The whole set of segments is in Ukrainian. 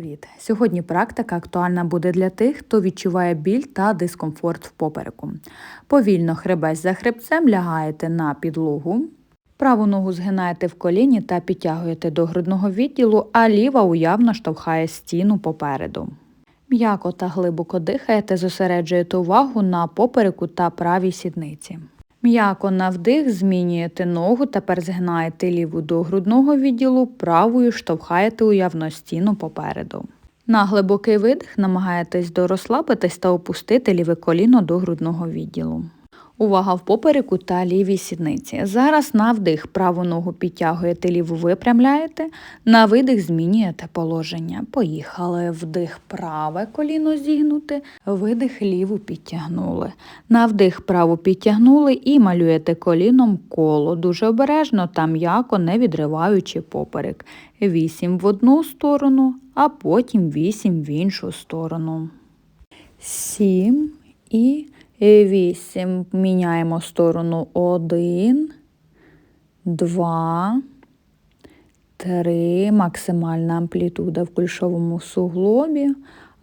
Привіт! Сьогодні практика актуальна буде для тих, хто відчуває біль та дискомфорт в попереку. Повільно хребець за хребцем лягаєте на підлогу. Праву ногу згинаєте в коліні та підтягуєте до грудного відділу, а ліва уявно штовхає стіну попереду. М'яко та глибоко дихаєте, зосереджуєте увагу на попереку та правій сідниці. М'яко на вдих змінюєте ногу, тепер згинаєте ліву до грудного відділу, правою штовхаєте уявно стіну попереду. На глибокий видих намагаєтесь дорозслабитись та опустити ліве коліно до грудного відділу. Увага в попереку та лівій сідниці. Зараз на вдих праву ногу підтягуєте, ліву випрямляєте, на видих змінюєте положення. Поїхали. Вдих праве коліно зігнути, видих ліву підтягнули. На вдих праву підтягнули і малюєте коліном коло. Дуже обережно та м'яко, не відриваючи поперек. Вісім в одну сторону, а потім вісім в іншу сторону. Сім і 8. Міняємо сторону 1, 2, 3. Максимальна амплітуда в кульшовому суглобі,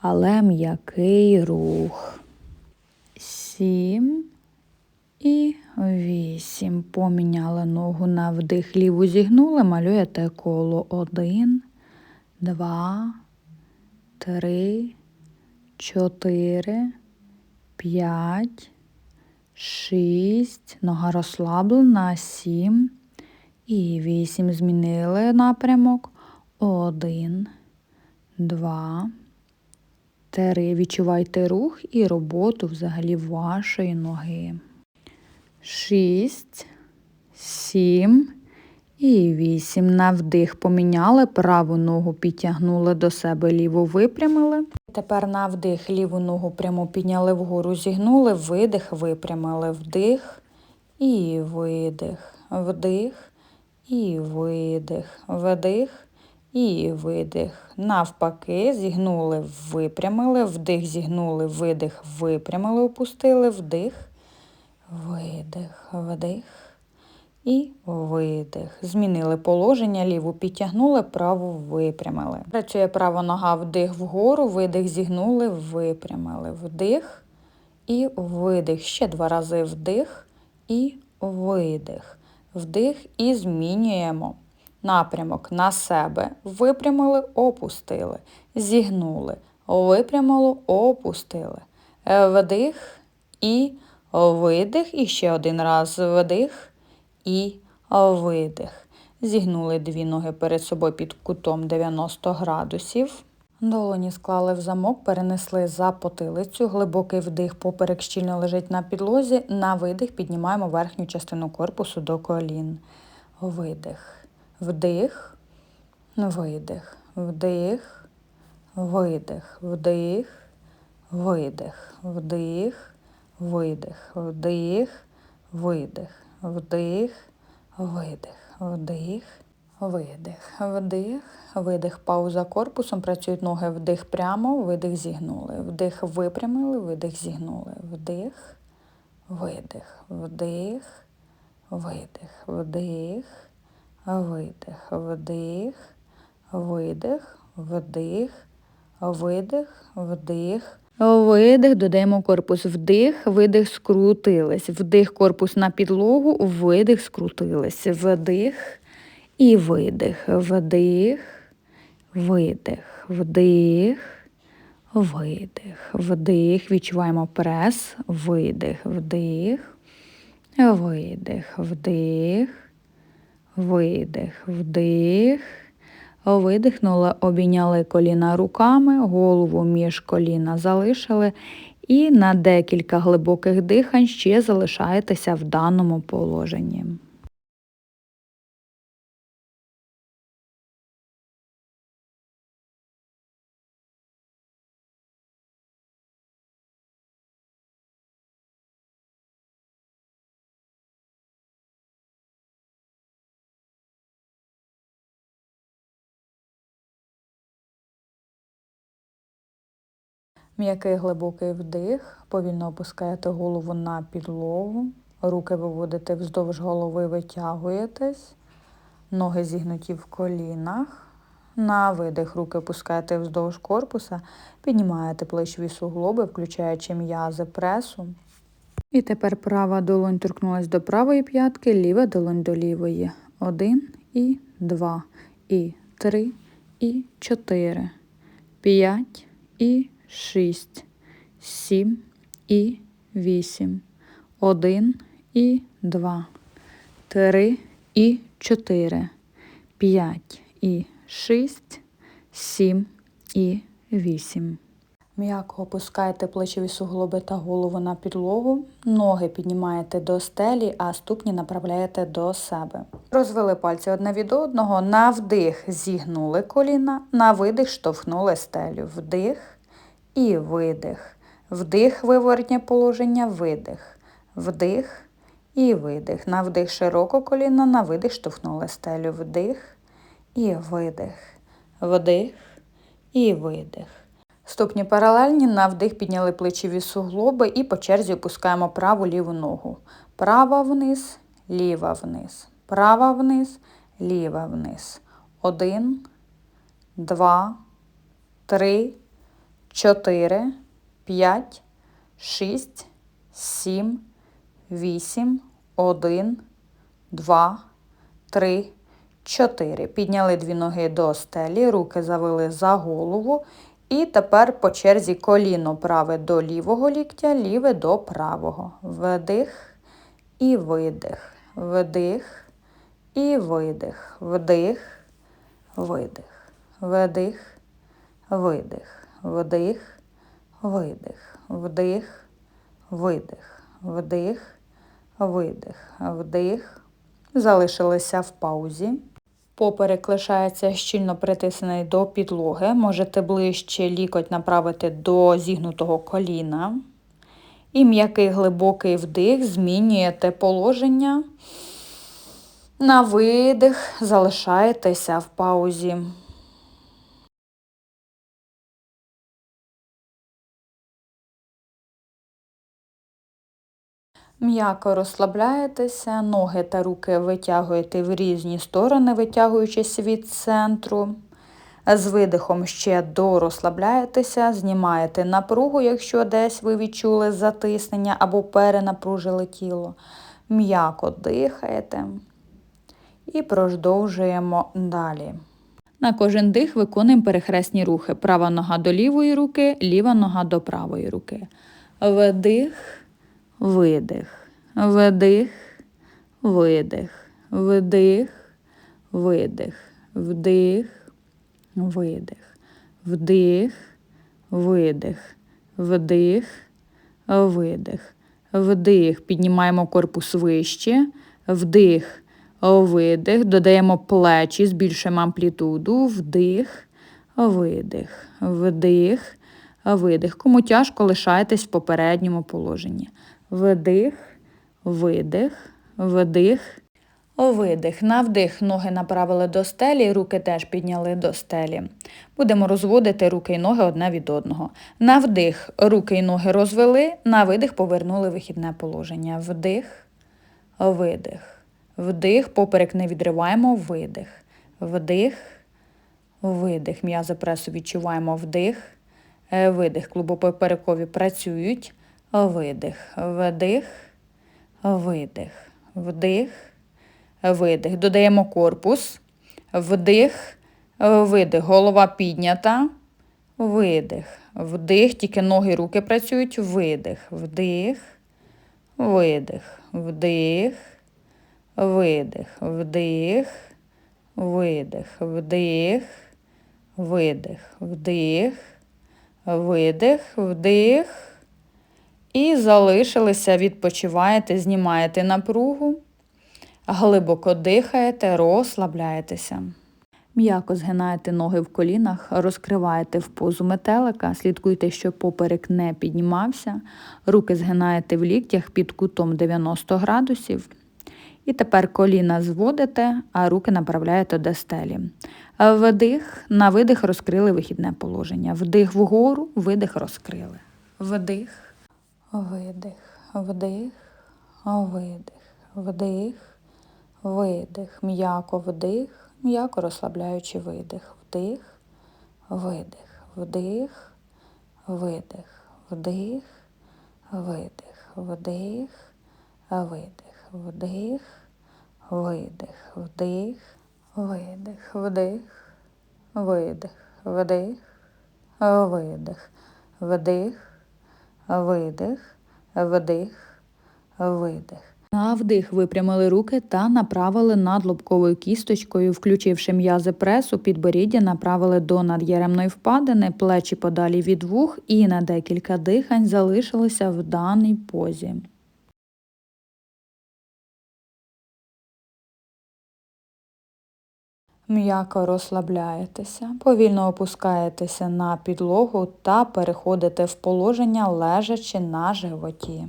але м'який рух. 7 і 8. Поміняли ногу на вдих, ліву зігнули, малюєте коло 1, 2, 3, 4, п'ять, шість, нога розслаблена, сім і вісім. Змінили напрямок. Один, два, три. Відчувайте рух і роботу взагалі вашої ноги. Шість, сім і вісім. На вдих поміняли, праву ногу підтягнули до себе, ліву випрямили. Тепер на вдих ліву ногу прямо підняли вгору, зігнули, видих, випрямили, вдих і видих, вдих і видих, вдих і видих. Навпаки, зігнули, випрямили, вдих, зігнули, видих, випрямили, опустили, вдих, видих, вдих і видих. Змінили положення, ліву підтягнули, праву випрямили. Працює права нога, вдих вгору, видих, зігнули, випрямили. Вдих і видих. Ще два рази вдих і видих. Вдих і змінюємо. Напрямок на себе. Випрямили, опустили. Зігнули. Випрямили, опустили. Вдих і видих. І ще один раз вдих і видих. Зігнули дві ноги перед собою під кутом 90 градусів. Долоні склали в замок, перенесли за потилицю, глибокий вдих, поперек щільно лежить на підлозі. На видих піднімаємо верхню частину корпусу до колін. Видих, вдих, видих, вдих, видих, вдих, видих, вдих, видих, вдих, видих вдих, видих, вдих, видих, вдих, видих, пауза корпусом. Працюють ноги вдих прямо, видих зігнули. Вдих випрямили, видих зігнули. Вдих, видих, вдих, видих, вдих, видих, вдих, видих, вдих, видих, вдих. Видих, додаємо корпус вдих, видих, скрутились. Вдих, корпус на підлогу, видих, скрутились. Вдих і видих. Вдих, видих, вдих, видих, вдих. Відчуваємо прес, видих, вдих, видих, вдих, видих, вдих. Видихнули, обійняли коліна руками, голову між коліна залишили. І на декілька глибоких дихань ще залишаєтеся в даному положенні. М'який глибокий вдих, повільно опускаєте голову на підлогу, руки виводите вздовж голови, витягуєтесь, ноги зігнуті в колінах. На видих руки опускаєте вздовж корпуса, піднімаєте плечові суглоби, включаючи м'язи пресу. І тепер права долонь торкнулась до правої п'ятки, ліва долонь до лівої. Один і два, і три, і чотири, п'ять і шість, сім і вісім, один і два, три і чотири, п'ять і шість, сім і вісім. М'яко опускаєте плечові суглоби та голову на підлогу, ноги піднімаєте до стелі, а ступні направляєте до себе. Розвели пальці одне від одного, на вдих зігнули коліна, на видих штовхнули стелю. Вдих і видих. Вдих, виворотнє положення, видих. Вдих і видих. На вдих широко коліна, на видих штовхнули стелю. Вдих і видих. Вдих і видих. Ступні паралельні, на вдих підняли плечові суглоби і по черзі опускаємо праву ліву ногу. Права вниз, ліва вниз. Права вниз, ліва вниз. Один, два, три, чотири, п'ять, шість, сім, вісім, один, два, три, чотири. Підняли дві ноги до стелі, руки завели за голову. І тепер по черзі коліно праве до лівого ліктя, ліве до правого. Вдих і видих. Вдих і видих. Вдих, видих. Вдих, видих. Вдих, видих. Вдих, видих. Вдих, видих. Вдих. Залишилися в паузі. Поперек лишається щільно притиснений до підлоги. Можете ближче лікоть направити до зігнутого коліна. І м'який глибокий вдих, змінюєте положення. На видих залишаєтеся в паузі. М'яко розслабляєтеся, ноги та руки витягуєте в різні сторони, витягуючись від центру. З видихом ще дорозслабляєтеся, знімаєте напругу, якщо десь ви відчули затиснення або перенапружили тіло. М'яко дихаєте і продовжуємо далі. На кожен дих виконуємо перехресні рухи. Права нога до лівої руки, ліва нога до правої руки. Вдих видих, вдих, видих, вдих, видих, вдих, видих, вдих, видих, вдих, видих, вдих. Піднімаємо корпус вище, вдих, видих, додаємо плечі, збільшуємо амплітуду, вдих, видих, вдих, видих. Кому тяжко лишайтесь в попередньому положенні. Вдих, видих, вдих, видих. На вдих ноги направили до стелі, руки теж підняли до стелі. Будемо розводити руки і ноги одне від одного. На вдих руки і ноги розвели, на видих повернули вихідне положення. Вдих, видих. Вдих, поперек не відриваємо, видих. Вдих, видих. М'язи пресу відчуваємо вдих, видих. Клубопоперекові працюють видих, вдих, видих, вдих, видих. Додаємо корпус, вдих, видих. Голова піднята, видих, вдих, тільки ноги, руки працюють, видих, вдих, видих, вдих, видих, вдих, видих, вдих, видих, вдих, видих, вдих. І залишилися, відпочиваєте, знімаєте напругу, глибоко дихаєте, розслабляєтеся. М'яко згинаєте ноги в колінах, розкриваєте в позу метелика, слідкуйте, щоб поперек не піднімався, руки згинаєте в ліктях під кутом 90 градусів. І тепер коліна зводите, а руки направляєте до стелі. Вдих, на видих розкрили вихідне положення. Вдих вгору, видих розкрили. Вдих видих, вдих, видих, вдих, видих, м'яко вдих, м'яко розслабляючи видих, вдих, видих, вдих, видих, вдих, видих, вдих, видих, вдих, видих, вдих, видих, вдих. Видих, вдих, видих, вдих видих, вдих, видих. На вдих випрямили руки та направили над лобковою кісточкою, включивши м'язи пресу, підборіддя направили до над'єремної впадини, плечі подалі від вух і на декілька дихань залишилися в даній позі. М'яко розслабляєтеся, повільно опускаєтеся на підлогу та переходите в положення лежачи на животі.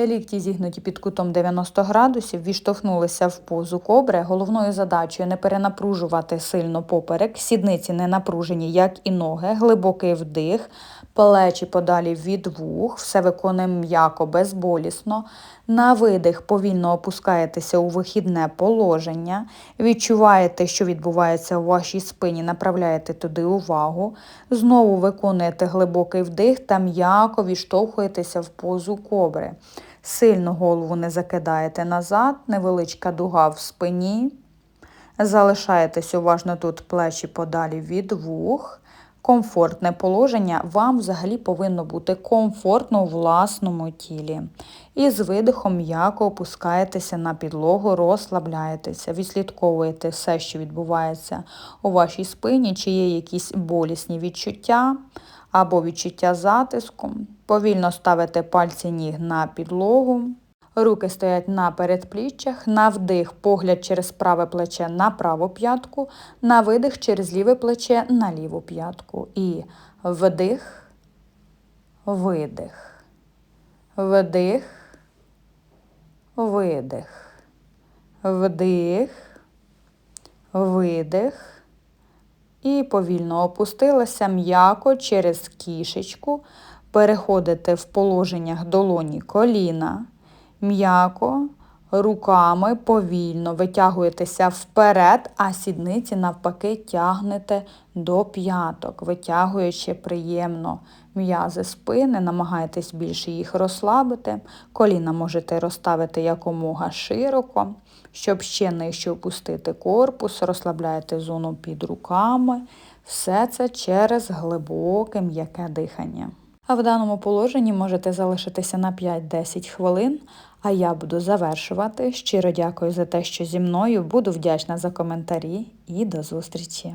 Лікті зігнуті під кутом 90 градусів, відштовхнулися в позу кобри. Головною задачею не перенапружувати сильно поперек, сідниці не напружені, як і ноги, глибокий вдих, плечі подалі від вух, все виконуємо м'яко, безболісно. На видих повільно опускаєтеся у вихідне положення, відчуваєте, що відбувається у вашій спині, направляєте туди увагу. Знову виконуєте глибокий вдих та м'яко відштовхуєтеся в позу кобри. Сильно голову не закидаєте назад, невеличка дуга в спині. Залишаєтесь уважно тут плечі подалі від вух. Комфортне положення вам взагалі повинно бути комфортно у власному тілі. І з видихом м'яко опускаєтеся на підлогу, розслабляєтеся, відслідковуєте все, що відбувається у вашій спині, чи є якісь болісні відчуття або відчуття затиску. Повільно ставите пальці ніг на підлогу. Руки стоять на передпліччях, на вдих, погляд через праве плече на праву п'ятку, на видих через ліве плече на ліву п'ятку. І вдих, видих, вдих, видих, вдих, видих. І повільно опустилася м'яко через кішечку. Переходите в положеннях долоні коліна м'яко, руками повільно витягуєтеся вперед, а сідниці навпаки тягнете до п'яток, витягуючи приємно м'язи спини, намагайтесь більше їх розслабити. Коліна можете розставити якомога широко, щоб ще нижче опустити корпус, розслабляєте зону під руками. Все це через глибоке м'яке дихання. А в даному положенні можете залишитися на 5-10 хвилин, а я буду завершувати. Щиро дякую за те, що зі мною. Буду вдячна за коментарі і до зустрічі!